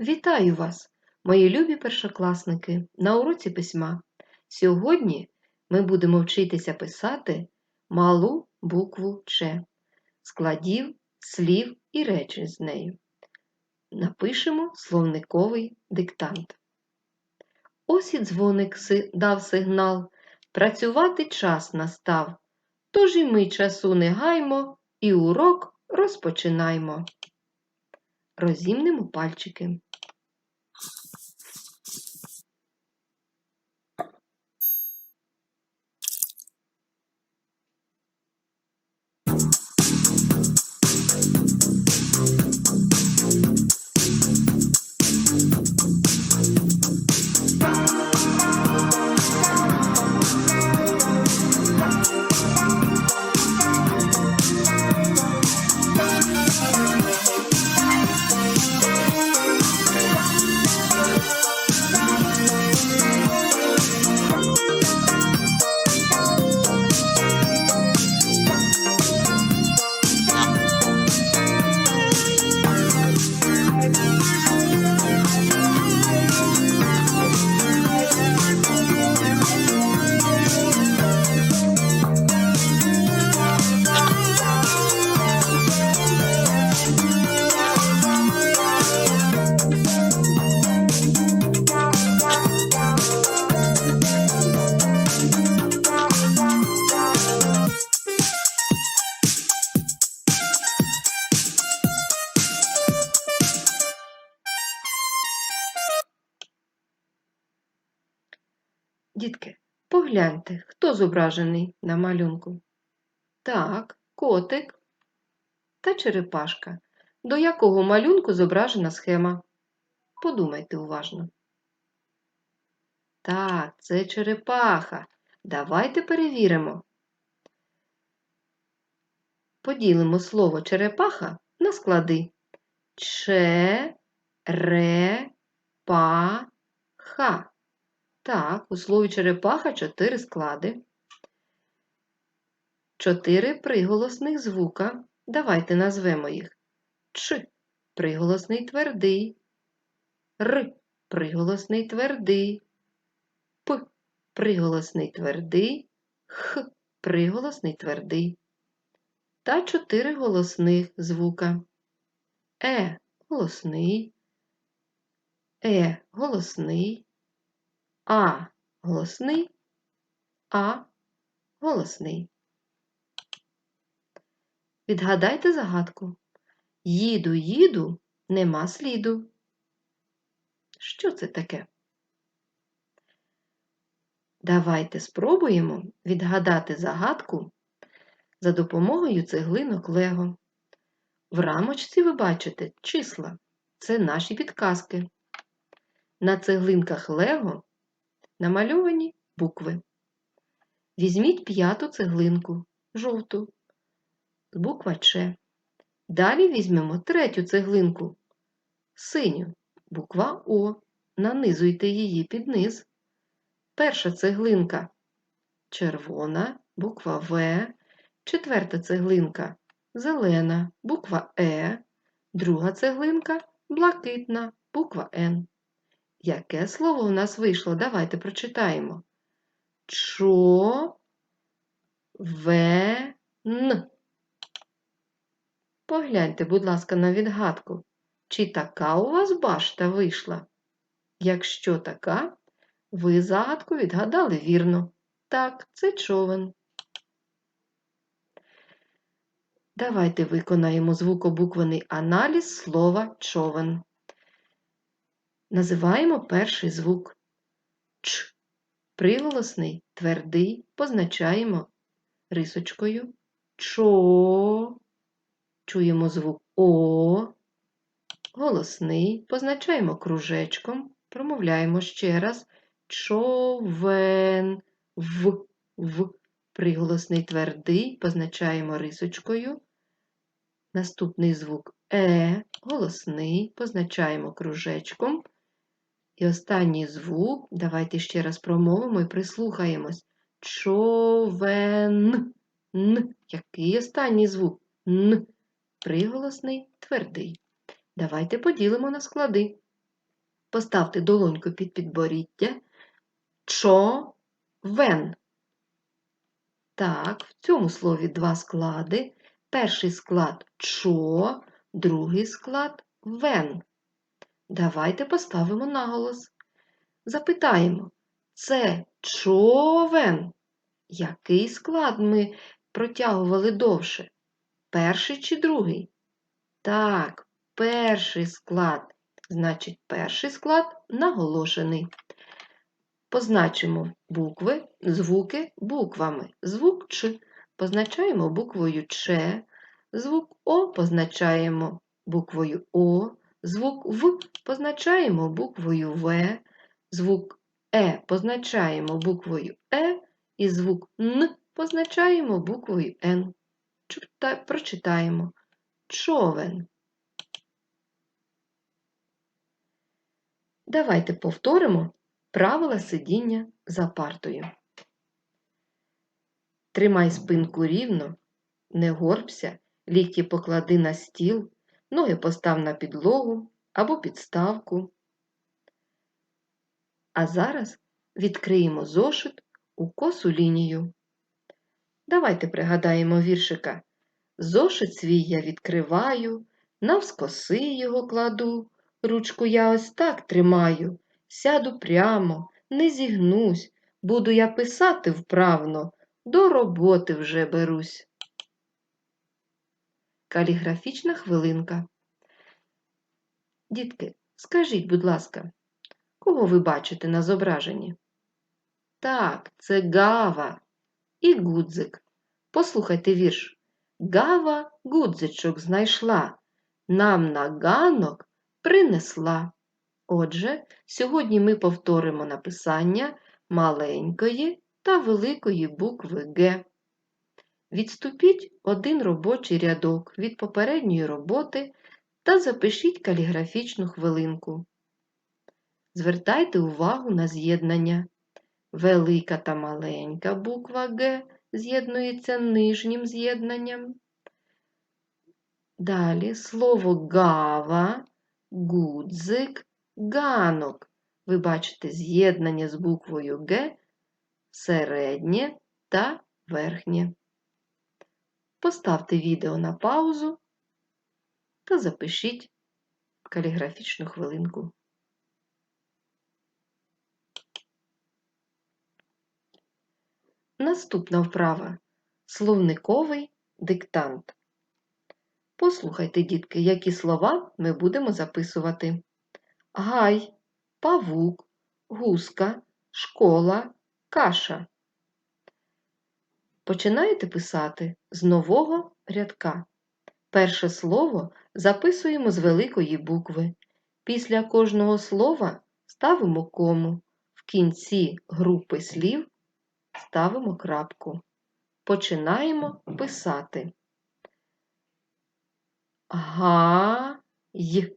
Вітаю вас, мої любі першокласники, на уроці письма. Сьогодні ми будемо вчитися писати малу букву Ч, складів, слів і речень з нею. Напишемо словниковий диктант. Ось і дзвоник дав сигнал, працювати час настав. Тож і ми часу не гаймо, і урок розпочинаймо. Розімнемо пальчики. Погляньте, хто зображений на малюнку. Так, котик та черепашка. До якого малюнку зображена схема? Подумайте уважно. Так, це черепаха. Давайте перевіримо. Поділимо слово черепаха на склади. Че-ре-па-ха. Так, у слові черепаха чотири склади. Чотири приголосних звука. Давайте назвемо їх. Ч приголосний твердий. Р приголосний твердий. П приголосний твердий. Х приголосний твердий. Та чотири голосних звука. Е голосний. Е голосний. А голосний, А голосний. Відгадайте загадку. Їду, їду, нема сліду. Що це таке? Давайте спробуємо відгадати загадку за допомогою цеглинок Лего. В рамочці ви бачите числа. Це наші підказки. На цеглинках Лего намальовані букви. Візьміть п'яту цеглинку, жовту, буква Ч. Далі візьмемо третю цеглинку, синю, буква О. Нанизуйте її під низ. Перша цеглинка червона, буква В. Четверта цеглинка зелена, буква Е. Друга цеглинка блакитна, буква Н. Яке слово у нас вийшло? Давайте прочитаємо. Чо ве н. Погляньте, будь ласка, на відгадку. Чи така у вас башта вийшла? Якщо така, ви загадку відгадали вірно. Так, це човен. Давайте виконаємо звукобуквений аналіз слова човен. Називаємо перший звук Ч. Приголосний, твердий, позначаємо рисочкою Чо. Чуємо звук О. Голосний, позначаємо кружечком, промовляємо ще раз човен в, в. Приголосний твердий, позначаємо рисочкою. Наступний звук Е, голосний, позначаємо кружечком. І останній звук, давайте ще раз промовимо і прислухаємось. Човен. Н. Який останній звук? Н. Приголосний, твердий. Давайте поділимо на склади. Поставте долоньку під підборіддя. Човен. Так, в цьому слові два склади. Перший склад чо, другий склад вен. Давайте поставимо наголос. Запитаємо, це човен? Який склад ми протягували довше? Перший чи другий? Так, перший склад. Значить, перший склад наголошений. Позначимо букви, звуки буквами. Звук Ч позначаємо буквою Ч, звук О позначаємо буквою О, звук В позначаємо буквою В, звук Е позначаємо буквою Е і звук Н позначаємо буквою Н. Чита- Прочитаємо човен. Давайте повторимо правила сидіння за партою. Тримай спинку рівно, не горбся, лікті поклади на стіл, ноги постав на підлогу або підставку. А зараз відкриємо зошит у косу лінію. Давайте пригадаємо віршика. Зошит свій я відкриваю, навскоси його кладу, ручку я ось так тримаю, сяду прямо, не зігнусь, буду я писати вправно, до роботи вже берусь. Каліграфічна хвилинка. Дітки, скажіть, будь ласка, кого ви бачите на зображенні? Так, це Гава і Гудзик. Послухайте вірш. Гава гудзичок знайшла, нам на ганок принесла. Отже, сьогодні ми повторимо написання маленької та великої букви Г. Відступіть один робочий рядок від попередньої роботи та запишіть каліграфічну хвилинку. Звертайте увагу на з'єднання. Велика та маленька буква Г з'єднується нижнім з'єднанням. Далі слово гава, гудзик, ганок. Ви бачите з'єднання з буквою Г середнє та верхнє. Поставте відео на паузу та запишіть каліграфічну хвилинку. Наступна вправа словниковий диктант. Послухайте, дітки, які слова ми будемо записувати. Гай, павук, гуска, школа, каша. Починаєте писати з нового рядка. Перше слово записуємо з великої букви. Після кожного слова ставимо кому. В кінці групи слів ставимо крапку. Починаємо писати. Га й.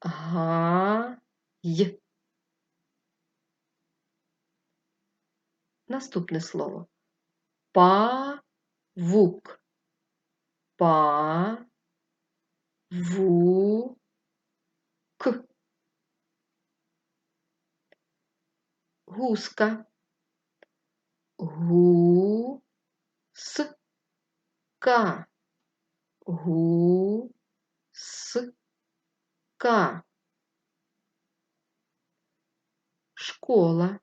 Га й. Наступне слово. Павук. Па. Ву. К. Гуска. Гу. С. Ка. Гу. С. Ка. Школа.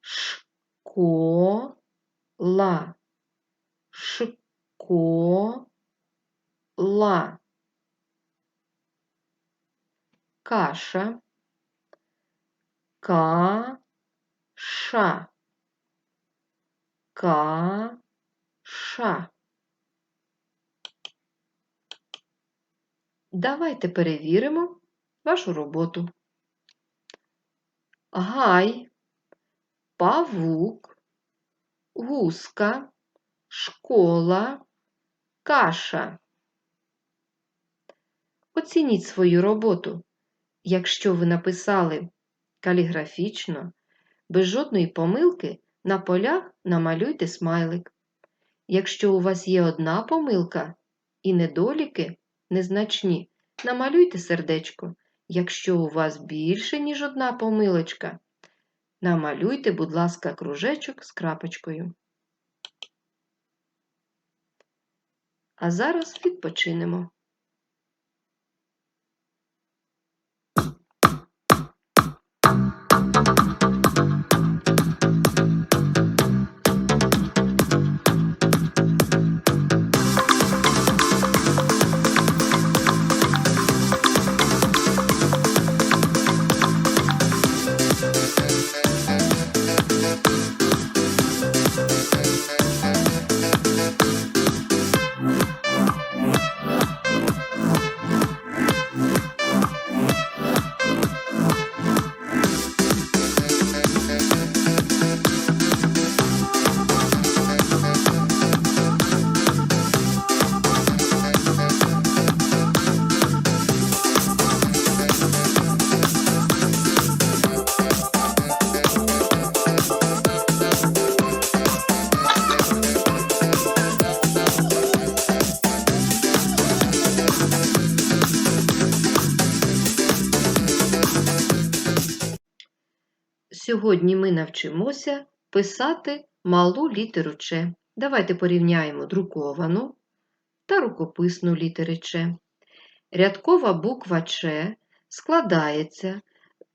Школа. Школа. Каша. Каша. Каша. Давайте перевіримо вашу роботу. Гай, павук, гуска, школа, каша. Оцініть свою роботу. Якщо ви написали каліграфічно, без жодної помилки на полях намалюйте смайлик. Якщо у вас є одна помилка і недоліки незначні, намалюйте сердечко. Якщо у вас більше, ніж одна помилочка, намалюйте, будь ласка, кружечок з крапочкою. А зараз відпочинемо. Сьогодні ми навчимося писати малу літеру Ч. Давайте порівняємо друковану та рукописну літери Ч. Рядкова буква Ч складається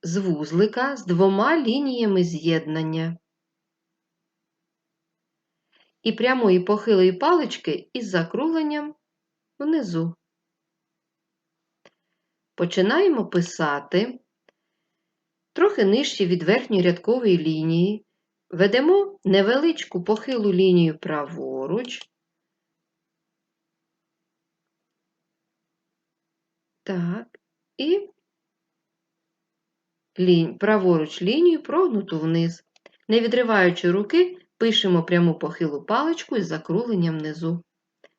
з вузлика з двома лініями з'єднання і прямої похилої палички із закругленням внизу. Починаємо писати трохи нижче від верхньої рядкової лінії, ведемо невеличку похилу лінію праворуч. Так, і лінь, праворуч лінію прогнуту вниз. Не відриваючи руки, пишемо пряму похилу паличку із закругленням внизу.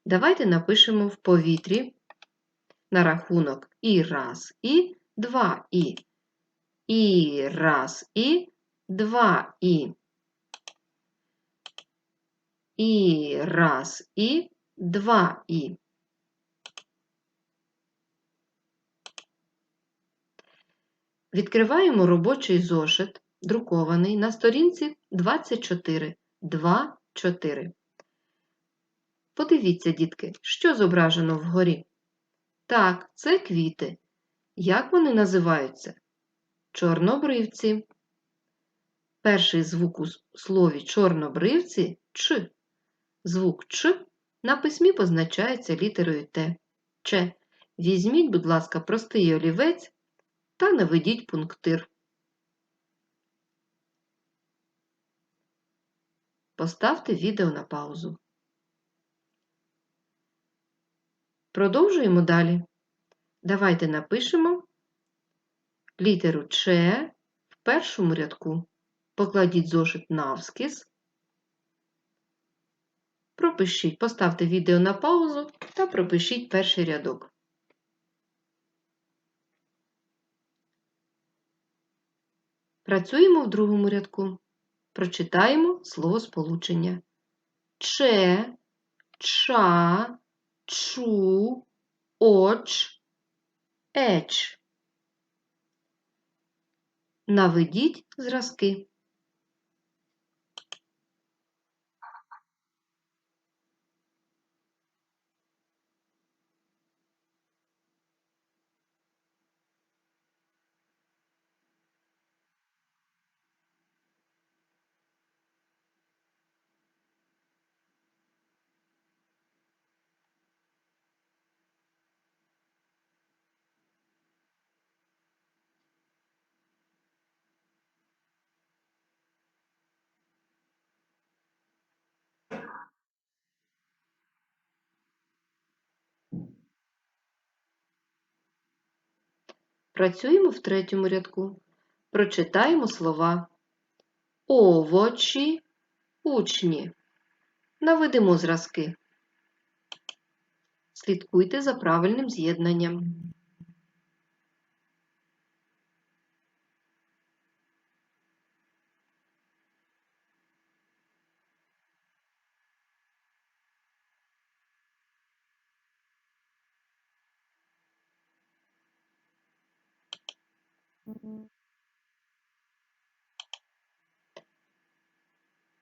Давайте напишемо в повітрі на рахунок і раз, і два і. І раз, і два і. І раз, і два і. Відкриваємо робочий зошит, друкований на сторінці 24. 2, 4. Подивіться, дітки, що зображено вгорі. Так, це квіти. Як вони називаються? Чорнобривці. Перший звук у слові чорнобривці Ч. Звук Ч на письмі позначається літерою Т. Ч. Візьміть, будь ласка, простий олівець та наведіть пунктир. Поставте відео на паузу. Продовжуємо далі. Давайте напишемо літеру Ч в першому рядку. Покладіть зошит навскіз. Пропишіть, поставте відео на паузу та пропишіть перший рядок. Працюємо в другому рядку. Прочитаємо слово сполучення. Че, ча, чу, оч, еч. Наведіть зразки. Працюємо в третьому рядку. Прочитаємо слова овочі, учні. Наведемо зразки. Слідкуйте за правильним з'єднанням.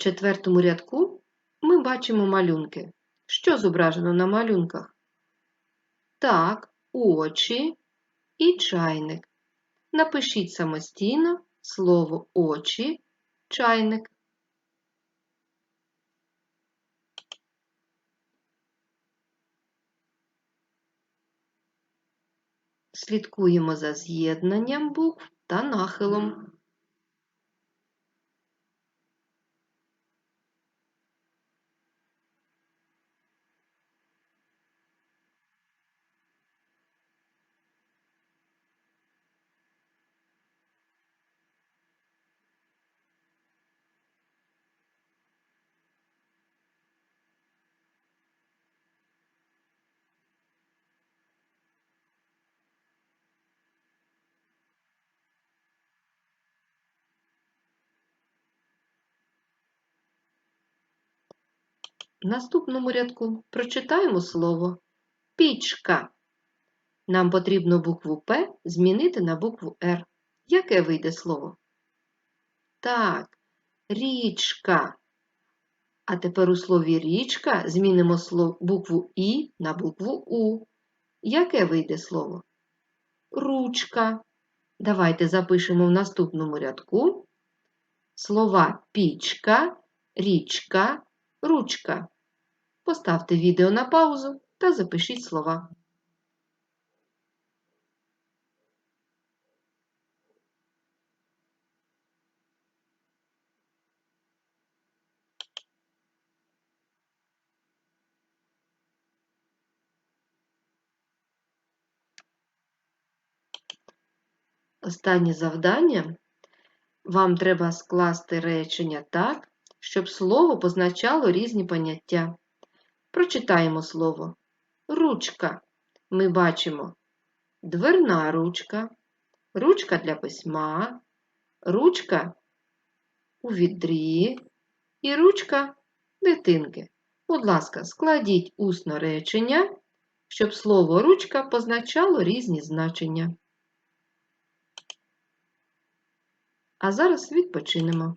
Четвертому рядку ми бачимо малюнки. Що зображено на малюнках? Так, очі і чайник. Напишіть самостійно слово очі, чайник. Слідкуємо за з'єднанням букв та нахилом. В наступному рядку прочитаємо слово пічка. Нам потрібно букву П змінити на букву Р. Яке вийде слово? Так, річка. А тепер у слові річка змінимо букву І на букву У. Яке вийде слово? Ручка. Давайте запишемо в наступному рядку слова пічка, річка, ручка. Поставте відео на паузу та запишіть слова. Останнє завдання. Вам треба скласти речення так, щоб слово позначало різні поняття. Прочитаємо слово. Ручка. Ми бачимо дверна ручка, ручка для письма, ручка у відрі і ручка дитинки. Будь ласка, складіть усно речення, щоб слово ручка позначало різні значення. А зараз відпочинемо.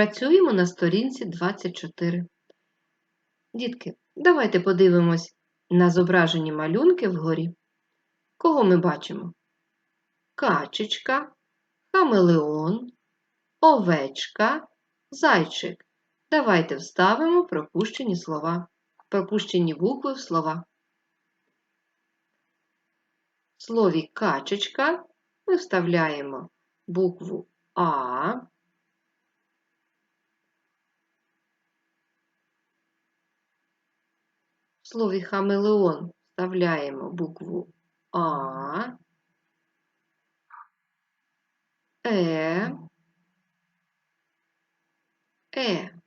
Працюємо на сторінці 24. Дітки, давайте подивимось на зображені малюнки вгорі. Кого ми бачимо? Качечка, хамелеон, овечка, зайчик. Давайте вставимо пропущені слова, пропущені букви в слова. В слові качечка ми вставляємо букву А. Слові хамелеон вставляємо букву А. Е. Е.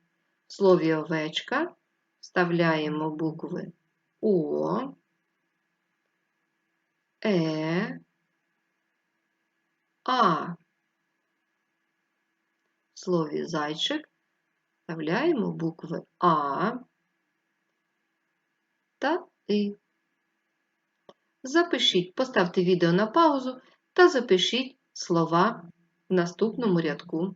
В слові овечка вставляємо букви О, Е, А. В слові зайчик вставляємо букви А та И. Запишіть, поставте відео на паузу та запишіть слова в наступному рядку.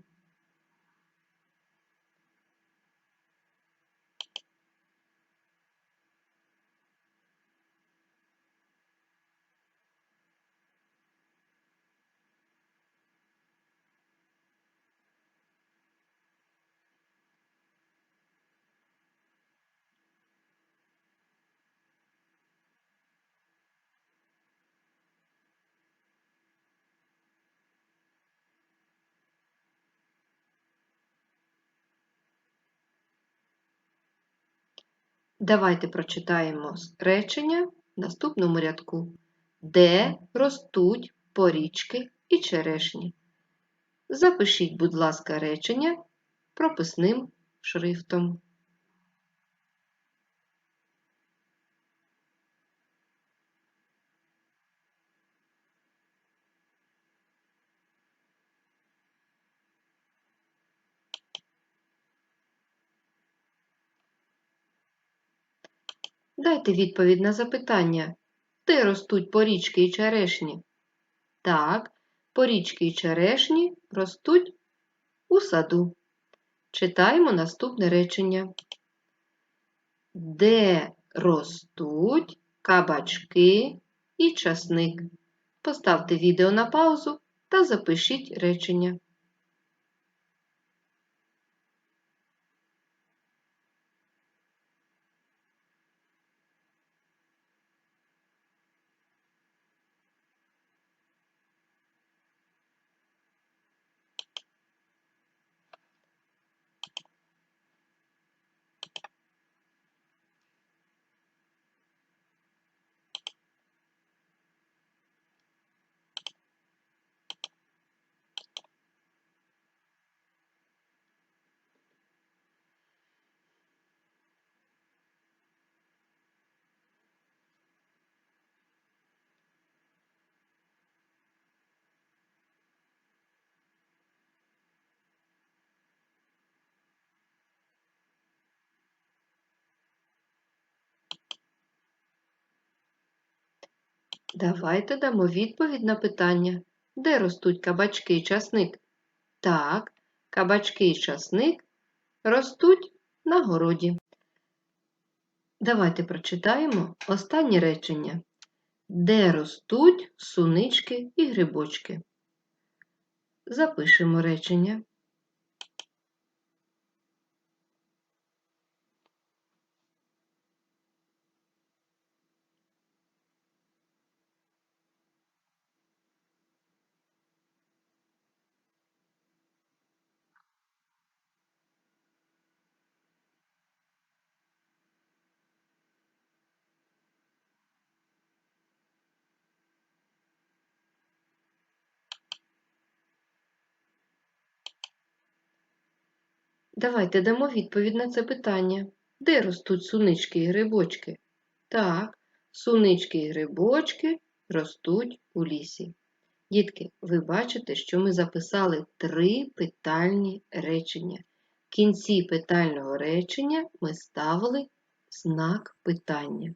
Давайте прочитаємо речення в наступному рядку. Де ростуть порічки і черешні? Запишіть, будь ласка, речення прописним шрифтом. Дайте відповідь на запитання, де ростуть порічки і черешні? Так, порічки і черешні ростуть у саду. Читаємо наступне речення. Де ростуть кабачки і часник? Поставте відео на паузу та запишіть речення. Давайте дамо відповідь на питання, де ростуть кабачки і часник? Так, кабачки і часник ростуть на городі. Давайте прочитаємо останнє речення. Де ростуть сунички і грибочки? Запишемо речення. Давайте дамо відповідь на це питання. Де ростуть сунички і грибочки? Так, сунички і грибочки ростуть у лісі. Дітки, ви бачите, що ми записали три питальні речення. В кінці питального речення ми ставили знак питання.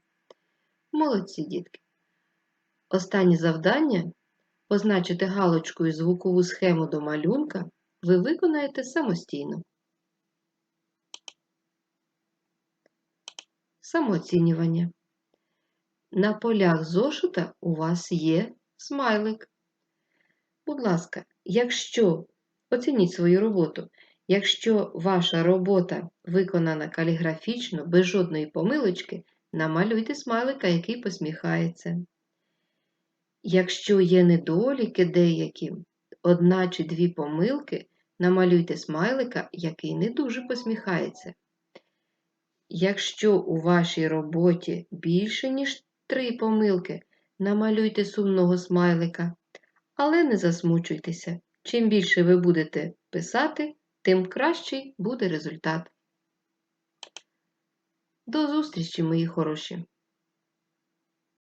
Молодці, дітки. Останнє завдання позначити галочкою звукову схему до малюнка ви виконаєте самостійно. Самооцінювання. На полях зошита у вас є смайлик. Будь ласка, якщо оцініть свою роботу, якщо ваша робота виконана каліграфічно, без жодної помилочки, намалюйте смайлика, який посміхається. Якщо є недоліки деякі, одна чи дві помилки, намалюйте смайлика, який не дуже посміхається. Якщо у вашій роботі більше, ніж три помилки, намалюйте сумного смайлика, але не засмучуйтеся. Чим більше ви будете писати, тим кращий буде результат. До зустрічі, мої хороші!